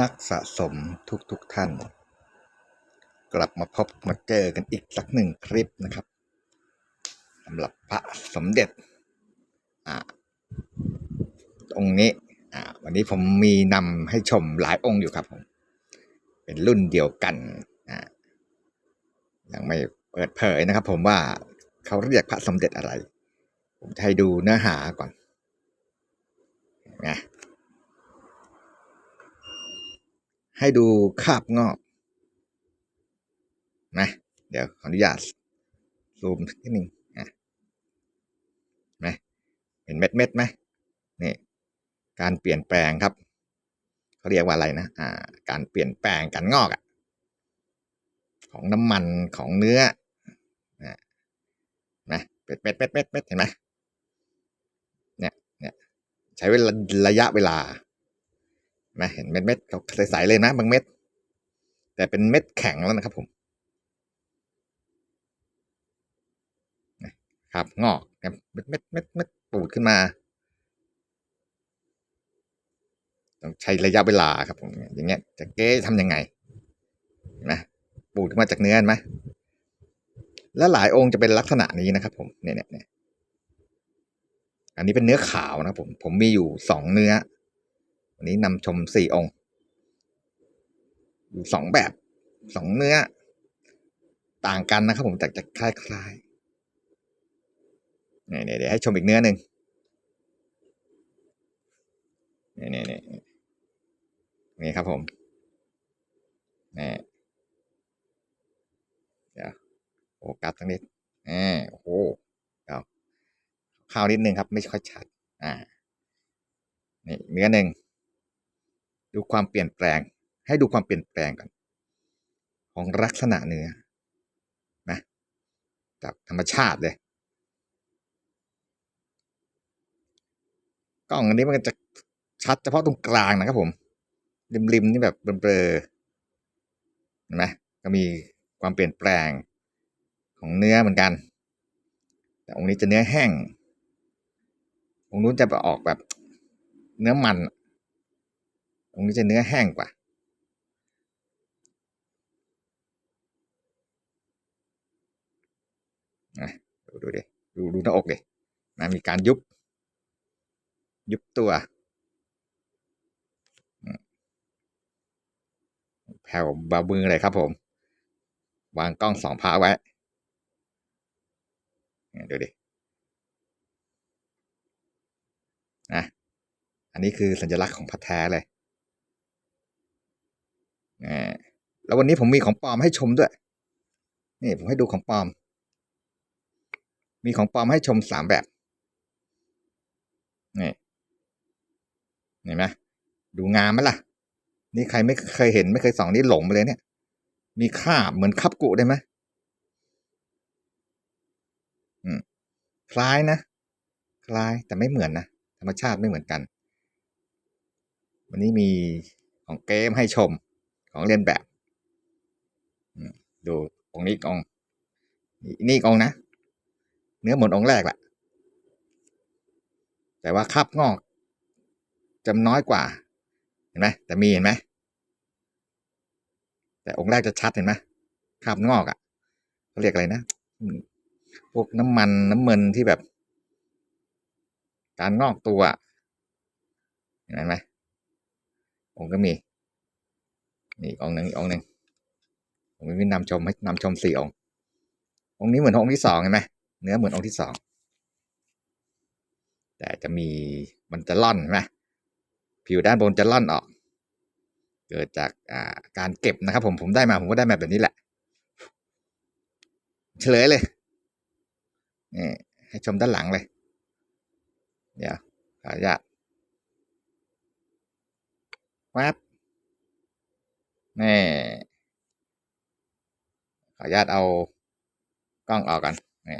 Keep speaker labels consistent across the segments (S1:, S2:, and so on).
S1: นักสะสมทุกๆทท่าน กลับมาพบมาเจอกันอีกสักหนึ่งคลิปนะครับสำหรับพระสมเด็จอ่าองค์นี้อ่าวันนี้ผมมีนำให้ชมหลายองค์อยู่ครับผมเป็นรุ่นเดียวกันอ่ายังไม่เปิดเผยนะครับ ผมว่าเขาเรียกพระสมเด็จอะไร ผมให้ดูเนื้อหาก่อนนะ ให้ดูคาบงอกนะเดี๋ยวขออนุญาตซูมนิดนึงนะไหมเห็นเม็ดเม็ดไหมนี่การเปลี่ยนแปลงครับเขาเรียกว่าอะไรนะอ่าการเปลี่ยนแปลงการงอกอะของน้ำมันของเนื้อนะนะเม็ดเม็ดเม็ดเม็ดเม็ดเห็นไหมเนี่ยเนี่ยใช้เวลาระยะเวลา นะเห็นเม็ดเม็ดเขาใสๆเลยนะบางเม็ด แต่เป็นเม็ดแข็งแล้วนะครับผมครับงอกเม็ดเม็ดเม็ดเม็ดปูดขึ้นมา ต้องใช้ระยะเวลาครับผมอย่างเงี้ยจะเก๊ทำยังไงนไหมปูดขึ้นมาจากเนื้อไหมและหลายองค์จะเป็นลักษณะนี้นะครับ ผมเนี่ยเนี่ยอันนี้เป็นเนื้อขาวนะผมผมมีอยู่สองเนื้อ วันนี้นำชมสี่องค์อยู่สองแบบสองเนื้อ ต่างกันนะครับผมแต่จะคล้ายๆเนี่ยเดี๋ยวให้ชมอีกเนื้อหนึ่งนี่นี่นี่นี่ครับผมนี่เดี๋ยวโอ้กัดทั้งนิดอ่าโอ้โหเดี๋ยวข้าวนิดนึงครับ ไม่ค่อยชัด อ่า นี่เนื้อหนึ่ง ดูความเปลี่ยนแปลง ให้ดูความเปลี่ยนแปลงก่อนของลักษณะเนื้อนะจากธรรมชาติเลยกล้องอันนี้มันจะชัดเฉพาะตรงกลางนะครับผมริมๆนี่แบบเบลอเห็นไหมก็มีความเปลี่ยนแปลงของเนื้อเหมือนกัน แต่องค์นี้จะเนื้อแห้งองค์นู้นจะไปออกแบบเนื้อมัน ตรงนี้จะเนื้อแห้งกว่า ดูดูดิดูดูหน้าอกดินะมีการยุบ ยุบตัวแผ่วบาบือเลยครับผม วางกล้องสองพาไว้ดูดินะอันนี้คือสัญลักษณ์ของพัทแท้เลย แล้ววันนี้ผมมีของปลอมให้ชมด้วย นี่ผมให้ดูของปลอม มีของปลอมให้ชมสามแบบ นี่ เห็นไหมดูงามไหมล่ะ นี่ใครไม่เคยเห็นไม่เคยส่องนี่หลงไปเลยเนี่ย มีคาบเหมือนคับกุได้ไหมอืมคล้ายนะ คล้ายแต่ไม่เหมือนนะ ธรรมชาติไม่เหมือนกัน วันนี้มีของเกมให้ชม ของเรียนแบบดูองนี้อง นี่องนะ เนื้อหมืองแรกแหละแต่ว่าคับงอกจำน้อยกว่า เห็นไหมแต่มีเห็นไหมแต่องค์แรกจะชัดเห็นไหมคาบงอกอะ่ะเขาเรียกอะไรนะพวกน้ำมันน้ำมันที่แบบ การงอกตัวเห็นไหมองค์ก็มี นี่องค์หนึ่งองค์หนึ่งผมมีนำชมให้นำชมสี่องค์องค์นี้เหมือนองค์ที่สองเห็นไหมเนื้อเหมือนองค์ที่สองแต่จะมีมันจะล่อนใช่ไหมผิวด้านบนจะล่อนออก เกิดจากอ่าการเก็บนะครับ ผมผมได้มาผมก็ได้มาแบบนี้แหละ เฉลยเลยนี่ให้ชมด้านหลังเลย เดี๋ยวขออนุญาตแวบ นี่ขออนุญาตเอากล้องออกกันนี่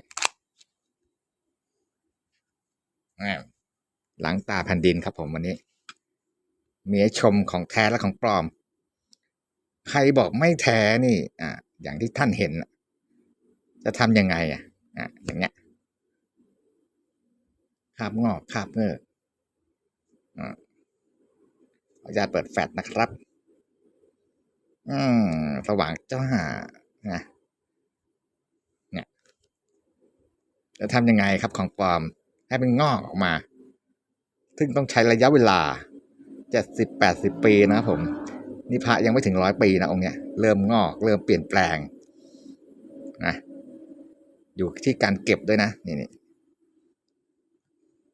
S1: นี่หลังตาแผ่นดินครับผมวันนี้ มีชมของแท้และของปลอม ใครบอกไม่แท้นี่ อ่าอย่างที่ท่านเห็น จะทำยังไงอะอ่าอย่างเงี้ยคาบงอกคาบเงือกอ่าขออนุญาตเปิดแฟลชนะครับ อืมสว่างจ้านะเนี่ยจะทำยังไงครับของปลอม ให้มันงอกออกมา ซึ่งต้องใช้ระยะเวลาเจ็ดสิบแปดสิบปีนะผม นี่พระยังไม่ถึงร้อยปีนะองค์เนี้ยเริ่มงอก เริ่มเปลี่ยนแปลงนะอยู่ที่การเก็บด้วยนะ นี่นี่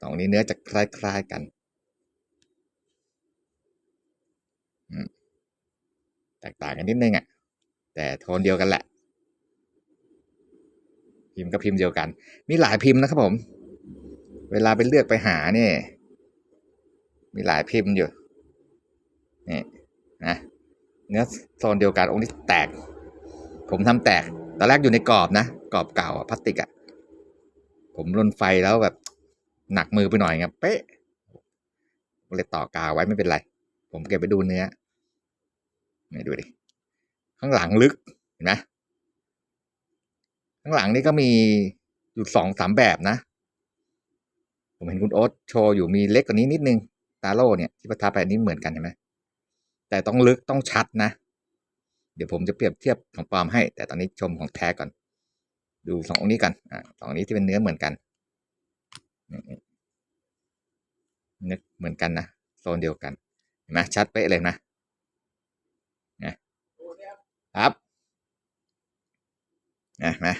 S1: สองนี้เนื้อจะคล้ายๆกัน อืม แตกต่างกันนิดนึงอะ่ะ แต่โทนเดียวกันแหละ พิมพ์ก็พิมพ์เดียวกัน มีหลายพิมพ์นะครับผม เวลาไปเลือกไปหาเนี่ย มีหลายพิมพ์อยู่นี่นะเนื้อโซนเดียวกันองค์นี้แตก ผมทำแตกตอนแรกอยู่ในกรอบนะกรอบเก่าพลาสติกอะผมรนไฟแล้วแบบหนักมือไปหน่อยครับเป๊ะเลยต่อกาวไว้ไม่เป็นไร ผมเก็บไปดูเนื้อ นี่ดูดิ ข้างหลังลึกเห็นไหมข้างหลังนี่ก็มีอยู่สองสามแบบนะ ผมเห็นคุณโอ๊ตโชว์อยู่มีเล็กกว่านี้นิดนึง ตาโล่เนี่ยที่ประทับไปนี้เหมือนกันเห็นไหมแต่ต้องลึกต้องชัดนะ เดี๋ยวผมจะเปรียบเทียบของปลอมให้ แต่ตอนนี้ชมของแท้ก่อน ดูสององค์นี้กันอ่าสองนี้ที่เป็นเนื้อเหมือนกันเนื้อเหมือนกันนะโซนเดียวกันเห็นไหมชัดเป๊ะเลยนะ ครับนะนะ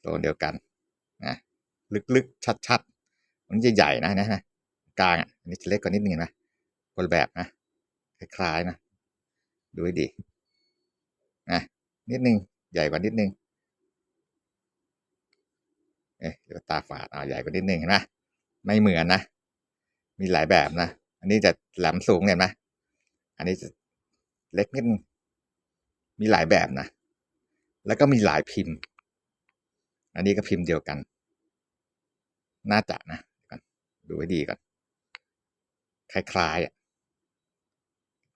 S1: โซนเดียวกันนะลึกๆ ชัดๆ มันจะใหญ่นะนะนะกลางอะอันนี้จะเล็กกว่านิดนึงนะคนแบบนะคล้ายๆนะ ดูให้ดีนะนิดนึง ใหญ่กว่านิดนึงเอ๊ะเดี๋ยตาฝาดอ่าใหญ่กว่านิดนึงเห็นไหมไม่เหมือนนะ มีหลายแบบนะ อันนี้จะแหลมสูงเห็นไหม อันนี้จะเล็กนิดนึงมีหลายแบบนะ แล้วก็มีหลายพิมพ์ อันนี้ก็พิมพ์เดียวกัน น่าจะนะ ดูให้ดีก่อน คล้ายๆอะ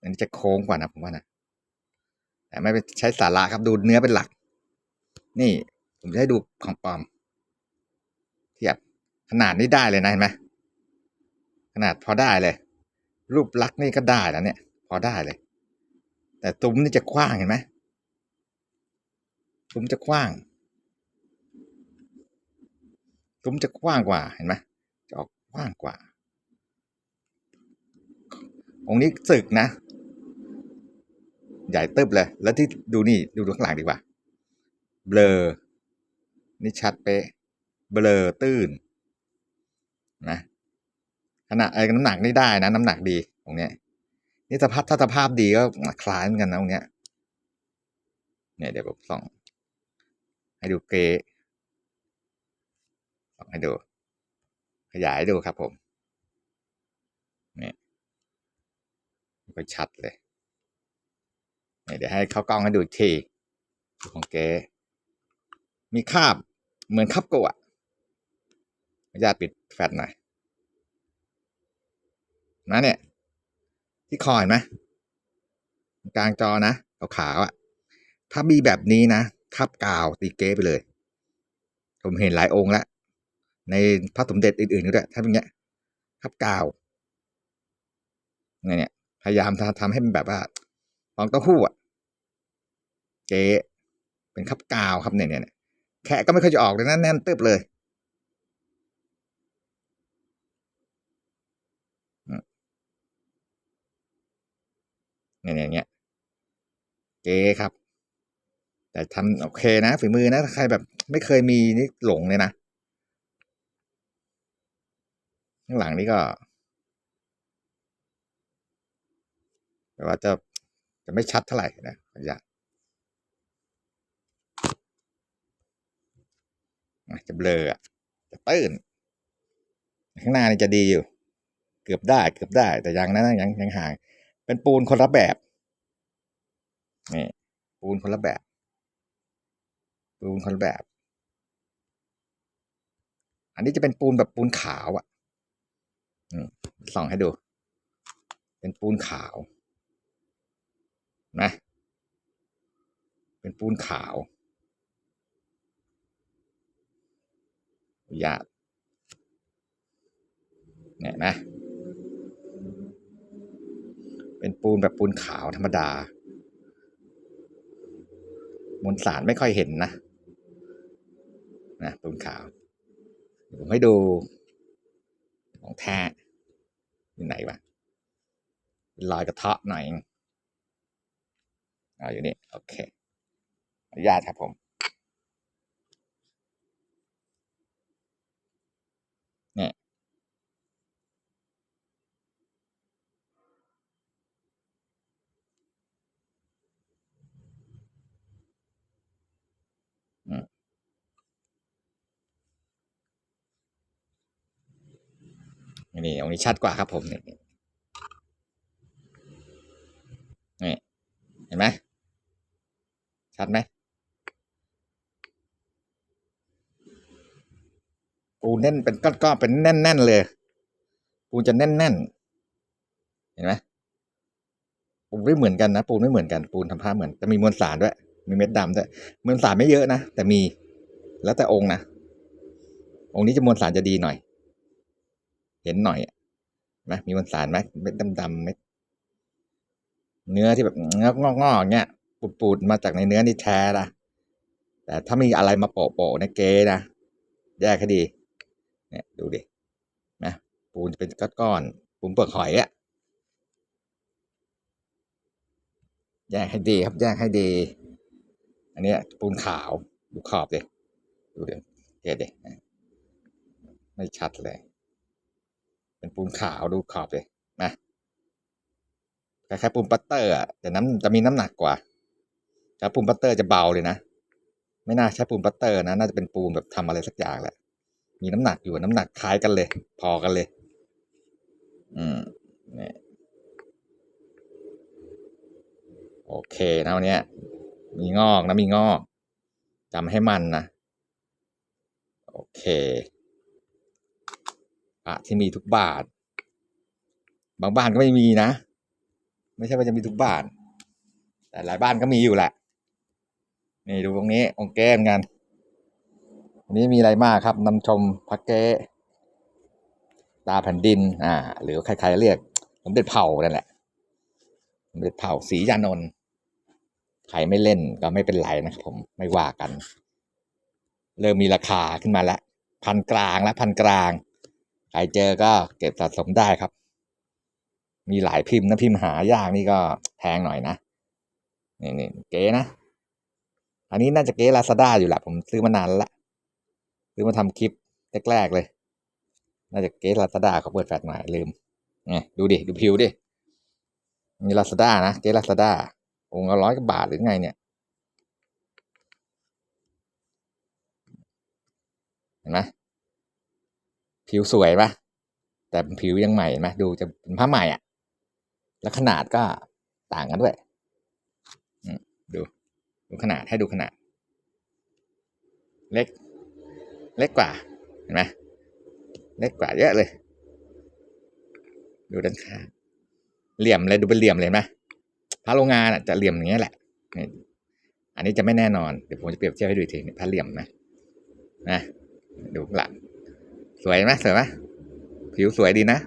S1: อันนี้จะโค้งกว่านะผมว่านะ แต่ไม่ไปใช้สาระครับดูเนื้อเป็นหลัก นี่ผมจะให้ดูของปลอม เทียบขนาดนี้ได้เลยนะเห็นไหมขนาดพอได้เลย รูปลักษณ์นี่ก็ได้แล้วเนี่ย พอได้เลย แต่ตุ้มนี่จะกว้างเห็นไหมตุ้มจะกว้าง ตุ้มจะกว้างกว่าเห็นไหมจะออกกว้างกว่า องค์นี้สึกนะ ใหญ่ตึบเลย แล้วที่ดูนี่ดูข้างหลังดีกว่า เบลอ นี่ชัดเป๊ะ เบลอตื้น นะขนาดไอ้น้ำหนักนี่ได้นะ น้ำหนักดีตรงเนี้ย นี่สภาพถ้าสภาพดีก็คล้ายเหมือนกันนะตรงเนี้ยเนี่ยเดี๋ยวผมส่อง ให้ดูเกส่องให้ดู ขยายดูครับผมเนี่ยก็ชัดเลยเนี่ยเดี๋ยวให้เขากล้องให้ดูอีกทีของเกมีคาบเหมือนคับโกะญาตปิดแฟลชหน่อยนะเนี่ย ที่คอเห็นไหมกลางจอนะขาวๆอะ ถ้ามีแบบนี้นะคับกาวตีเก้ไปเลย ผมเห็นหลายองค์แล้วในพระสมเด็จอื่นๆด้วยถ้าเป็นเงี้ยคับกาวเนี่ยพยายามทำให้มันแบบว่าฟองเต้าหู้อะเก๊เป็นคับกาวครับเนี่ยเนี่ยแค่ก็ไม่ค่อยจะออกเลยนะแน่นตึบเลย เนี่ยเนี่ยเก๊ครับ แต่ทำโอเคนะฝีมือนะใครแบบ ไม่เคยมีนี่หลงเลยนะข้างหลังนี่ก็แต่ว่าจะจะไม่ชัดเท่าไหร่นะขออนุญาตจะเบลอจะตื้นข้างหน้านี่จะดีอยู่ เกือบได้เกือบได้แต่ยังนะยังยังห่าง เป็นปูนคนละแบบนี่ปูนคนละแบบ ปูนคนละแบบ อันนี้จะเป็นปูนแบบปูนขาวอะส่องให้ดู เป็นปูนขาวนะเป็นปูนขาวหยาเนี่ยนะ เป็นปูนแบบปูนขาวธรรมดามวลสารไม่ค่อยเห็นนะนะปูนขาวผมให้ดูของแท้อยู่ไหนวะเป็นรอยกระเทาะหน่อยเอาอยู่นี่ โอเคอนุญาตครับผม นี่ตรงนี้ชัดกว่าครับผมนี่นี่เห็นไหมชัดไหมปูแน่นเป็นก้อนๆเป็นแน่นๆเลย ปูจะแน่นๆเห็นไหมปูไม่เหมือนกันนะปูไม่เหมือนกันปูทำผ้าเหมือนจะมีมวลสารด้วย มีเม็ดดำด้วยมวลสารไม่เยอะนะแต่มีแล้วแต่องค์นะองค์นี้จะมวลสารจะดีหน่อย เห็นหน่อยไหมมีมวลสารไหมเม็ดดำๆเม็ดเนื้อที่แบบงอกงอกๆเงี้ยปูดๆมาจากในเนื้อนี่แท้นะแต่ถ้ามีอะไรมาโปะๆในเกนะแยกให้ดีเนี่ยดูดินะปูนจะเป็นก้อนๆปูนเปลือกหอยอะแยกให้ดีครับแยกให้ดี อันนี้ปูนขาวดูขอบดิดูดิเห็นดิไม่ชัดเลย เป็นปูนขาวดูขอบเลยนะคล้ายๆปูนปัตเตอร์อะแต่น้ำจะมีน้ำหนักกว่าถ้าปูนปัตเตอร์จะเบาเลยนะไม่น่าใช่ปูนปัตเตอร์นะน่าจะเป็นปูนแบบทำอะไรสักอย่างแหละมีน้ำหนักอยู่น้ำหนักคล้ายกันเลย พอกันเลย อืมนี่โอเคนะวันนี้มีงอกนะมีงอกจำให้มันนะ โอเค พระที่มีทุกบาท บางบ้านก็ไม่มีนะ ไม่ใช่ว่าจะมีทุกบ้าน แต่หลายบ้านก็มีอยู่แหละ นี่ดูตรงนี้องแก้มกันวันนี้มีอะไรมากครับนำชมพระเก้ตาแผ่นดิน อ่า หรือใครๆเรียกสมเด็จเผ่านั่นแหละสมเด็จเผ่าศรียานนท์ใครไม่เล่นก็ไม่เป็นไรนะครับผมไม่ว่ากัน เริ่มมีราคาขึ้นมาแล้ว พันกลางและพันกลาง ใครเจอก็เก็บสะสมได้ครับ มีหลายพิมพ์นะพิมพ์หายากนี่ก็แพงหน่อยนะนี่นี่เก๋นะอันนี้น่าจะเก๋ลาซาด้าอยู่แหละผมซื้อมานานละซื้อมาทำคลิปแรกๆเลย น่าจะเก๋ลาซาด้าเขาเปิดแฟลชใหม่ลืมนี่ดูดิดูผิวดิมีลาซาด้านะเก๋ลาซาด้าองค์ละร้อยกว่าบาทหรือไงเนี่ยเห็นไหม ผิวสวยปะแต่ผิวยังใหม่ไหมดูจะเป็นผ้าใหม่อะแล้วขนาดก็ต่างกันด้วยดู ดูขนาดให้ดูขนาด เล็ก เล็กกว่า เห็นไหมเล็กกว่าเยอะเลย ดูด้านข้างเหลี่ยมเลยดูเป็นเหลี่ยมเลยไหมพระโรงงานอะจะเหลี่ยมอย่างเงี้ยแหละ อันนี้จะไม่แน่นอน เดี๋ยวผมจะเปรียบเทียบให้ดูอีกทีนี่พระเหลี่ยมนะ นะ ดูหลัง สวยไหมสวยไหมผิวสวยดีนะ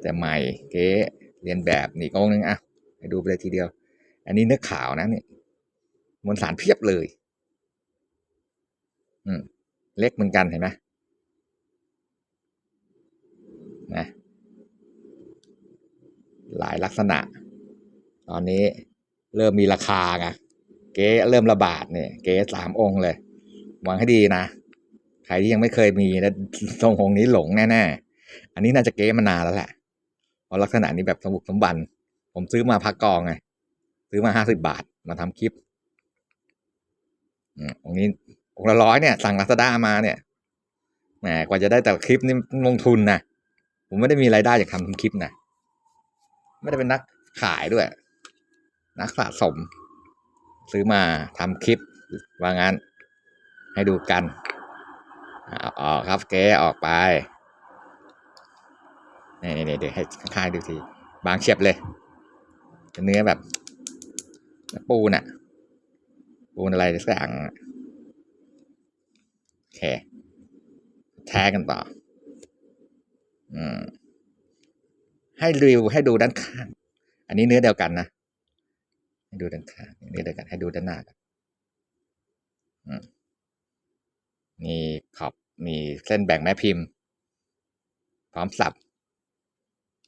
S1: แต่ใหม่เก๋เรียนแบบนี่กองนึงอะให้ดูไปเลยทีเดียว อันนี้เนื้อขาวนะนี่มวลสารเพียบเลย อืมเล็กเหมือนกันเห็นไหมนะหลายลักษณะ ตอนนี้เริ่มมีราคาไงเก๊เริ่มระบาดเนี่ย เก๊สามองค์เลย วางให้ดีนะ ครที่ยังไม่เคยมีนะทรงองค์นี้หลงแน่ๆ อันนี้น่าจะเก๊มานานแล้วแหละเพราะลักษณะนี้แบบสมบุกสมบัน ผมซื้อมาพักกองไง ซื้อมาห้าสิบบาทมาทำคลิปองค์นี้องค์ละร้อยเนี่ย สั่งลาซาด้ามาเนี่ย แหม กว่าจะได้แต่คลิปนี่ลงทุนนะ ผมไม่ได้มีรายได้จากทำคลิปนะ ไม่ได้เป็นนักขายด้วย นักสะสม ซื้อมาทำคลิปว่างั้น ให้ดูกัน ออกครับเกออกไปนี่นี่เดี๋ยวให้ข้างดูทีบางเฉียบเลย เนื้อแบบปูนอะปูนอะไรสักอย่างโอเคแท้กันต่อ อืม ให้รีวิวให้ดูด้านข้าง อันนี้เนื้อเดียวกันนะให้ดูด้านข้างเนื้อเดียวกันให้ดูด้านหน้ากันอืมมีขอบ มีเส้นแบ่งแม่พิมพ์ พร้อมสับ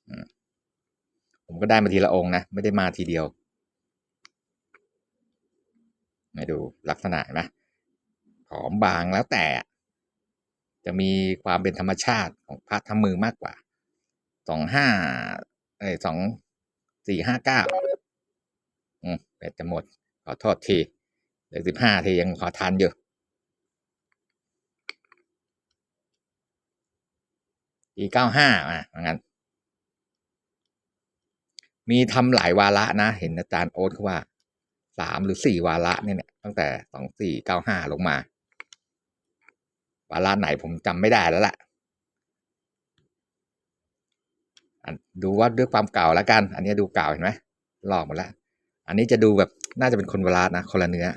S1: อืมผมก็ได้มาทีละองค์นะ ไม่ได้มาทีเดียวมาดูลักษณะนไหมผอมบางแล้วแต่ จะมีความเป็นธรรมชาติของพระทำมือมากกว่าสองห้าเอ้ยสองสี่ห้าเก้าอืมเป็ดจะหมด ขอโทษทีเหลือสิบห้าทียังขอทานอยู่ ปีเก้าห้าอะงั้น มีทำหลายวาระนะ เห็นอาจารย์โอ๊ตเขาว่าสามหรือสี่วาระเนี่ยเนี่ยตั้งแต่สองสี่เก้าห้าลงมา วาระไหนผมจำไม่ได้แล้วล่ะดูว่าด้วยความเก่าแล้วกัน อันนี้ดูเก่าเห็นไหมลอกหมดแล้ว อันนี้จะดูแบบน่าจะเป็นคนวาระนะคนละเนื้อ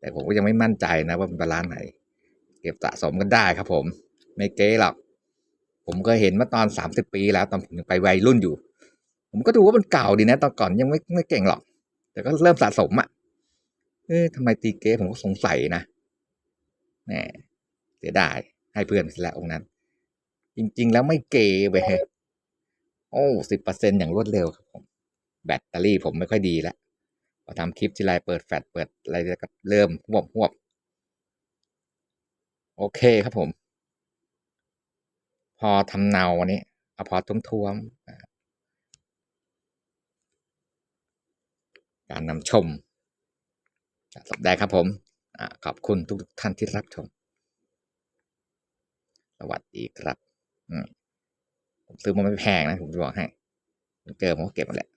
S1: แต่ผมก็ยังไม่มั่นใจนะว่าเป็นวาระไหน เก็บสะสมกันได้ครับผม ไม่เก๊หรอก ผมก็เห็นมาตอนสามสิบปีแล้วตอนผมยังไปวัยรุ่นอยู่ ผมก็ดูว่ามันเก่าดีนะ ตอนก่อนยังไม่ไม่เก่งหรอก แต่ก็เริ่มสะสมอะ่ะ เอ๊ะทำไมตีเก๊ผมก็สงสัยนะแหมเสียดายให้เพื่อนไปแล้วองค์นั้น จริง ๆ แล้วไม่เกเว้ยโอ้สิบเปอร์เซ็นอย่างรวดเร็วครับผมแบตเตอรี่ผมไม่ค่อยดีแล้วพอทำคลิปทีไรเปิดแฟลชเปิดอะไรก็เริ่มหวบหวบโอเคครับผม พอทำเนาวันนี้เอาพอท้วมๆอ่มการนำชมสบได้ครับผมอขอบคุณทุกท่านที่รับชม สวัสดีครับ ผมซื้อมาไม่แพงนะ ผมจะบอกให้ เจอผมก็เก็บมาแหละ